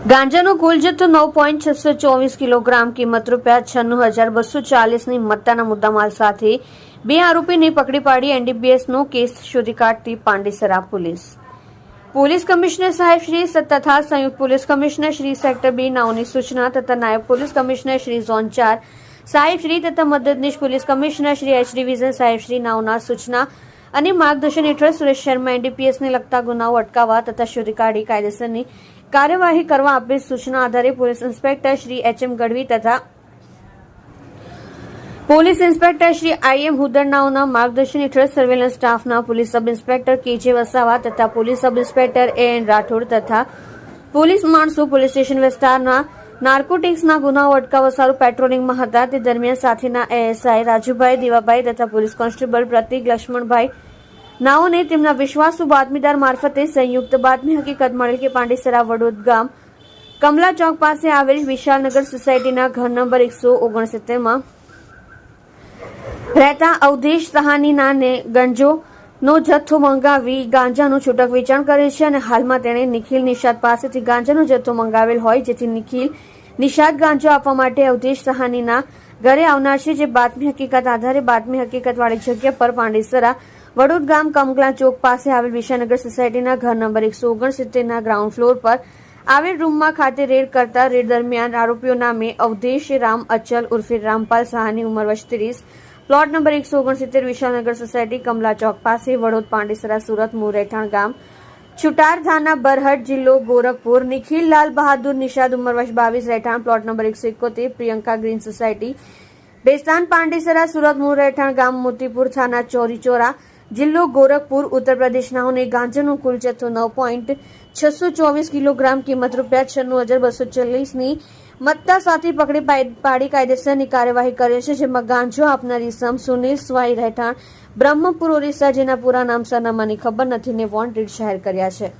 ગાંજાનો કુલ જથ્થો નવ પોઈન્ટ છસો ચોવીસ કિલોગ્રામ કિંમત રૂપિયા છન્નું હજાર બસો ચાલીસની મત્તાના મુદ્દામાલ સાથે બે આરોપીને પકડી પાડી એનડીપીએસનો કેસ શોધી કાઢતી પાંડેસરા પોલીસ. પોલીસ કમિશનર સાહેબ શ્રી તથા સંયુક્ત police commissioner Shri sector B નાઓની સૂચના તથા નાયબ પોલીસ કમિશનર શ્રી ઝોન ચાર સાહેબ શ્રી તથા મદદનીશ police commissioner Shri H division સાહેબ શ્રી નાઓના સૂચના અને માર્ગદર્શન હેઠળ સુરેશ શર્મા એનડીપીએસને લગતા ગુનાઓ અટકાવવા તથા શોધી કાઢી કાયદેસરની કાર્યવાહી કરવા આપેલ સૂચના આધારે police inspector Shri H M Gadhvi તથા police inspector Shri I M હુદરનાઓના માર્ગદર્શન હેઠળ સર્વેલન્સ સ્ટાફના પોલીસ સબ ઇન્સ્પેક્ટર કે જે વસાવા તથા police sub inspector A N Rathod તથા પોલીસ માણસો પોલીસ સ્ટેશન વિસ્તારના નાર્કોટિક્સના ગુનાઓ અટકાવવા સારું પેટ્રોલિંગમાં હતા. તે દરમિયાન સાથેના A S I Rajubhai Devabhai તથા પોલીસ કોન્સ્ટેબલ પ્રતિક લક્ષ્મણભાઈ નાઓને તેમના વિશ્વાસુ બાતમીદાર મારફતે સંયુક્ત બાતમી હકીકત મળેલ કે પાંડેસરા વડોદ ગામ કમલા ચોક પાસે આવેલ વિશાલનગર સોસાયટીના ઘર નંબર એકસો ઓગણસિત્તેરમાં રહેતા અવધેશ સહાનીના ને ગંજો નો જથ્થો મંગાવી ગાંજાનું છૂટક વેચાણ કરે છે અને હાલમાં તેણે નિખિલ નિષાદ પાસેથી ગાંજાનો જથ્થો મંગાવેલ હોય જેથી નિખિલ નિષાદ ગાંજો આપવા માટે અવધેશ સહાનીના ઘરે આવનાર છે જે બાતમી હકીકત આધારે બાતમી હકીકત વાળી જગ્યા પર પાંડેસરા, વડોદ ગામ કમકલા ચોક પાસે આવેલ વિશાનગર સોસાયટીના ઘર નંબર એકસો ઓગણસિત્તેરના ગ્રાઉન્ડ ફ્લોર પર આવેલ રૂમમાં ખાતે રેડ કરતા રેડ દરમિયાન આરોપીઓ નામે અવધેશ રામ અચલ ઉર્ફે રામપાલ સહાની ઉંમર વર્ષ ત્રીસ, પ્લોટ નંબર એકસો ઓગણસિત્તેર વિશાલનગર સોસાયટી, કમલા ચોક પાસે વડોદ પાંડેસરા સુરત મૂળ રહેઠાણ ગામ છુટાર થાના બરહટ જિલ્લો ગોરખપુર નિખિલ લાલ બહાદુર, નિષાદ ઉંમર વર્ષ બાવીસ, રહેઠાણ પ્લોટ નંબર એકસો એકોતેર, પ્રિયંકા ગ્રીન સોસાયટી, બેસ્તાન પાંડેસરા, સુરત મૂળ રહેઠાણ ગામ મોતીપુર થાના ચોરીચોરા જિલ્લો ગોરખપુર, ઉત્તર પ્રદેશનાઓને ગાંજાનો કુલ જથ્થો નવ પોઈન્ટ છસો ચોવીસ કિલોગ્રામ કિંમત રૂપિયા છન્નું હજાર બસો ચાલીસની મત્તા સાથે પકડી પાડી કાયદેસરની કાર્યવાહી કરે છે, જેમાં ગાંજો આપનારી સમ સુનિલ સ્વાઈ રહેઠાણ, બ્રહ્મપુર ઓરિસ્સા, જેના પૂરા નામ સરનામાની ખબર નથી, ને વોન્ટેડ જાહેર કર્યા છે.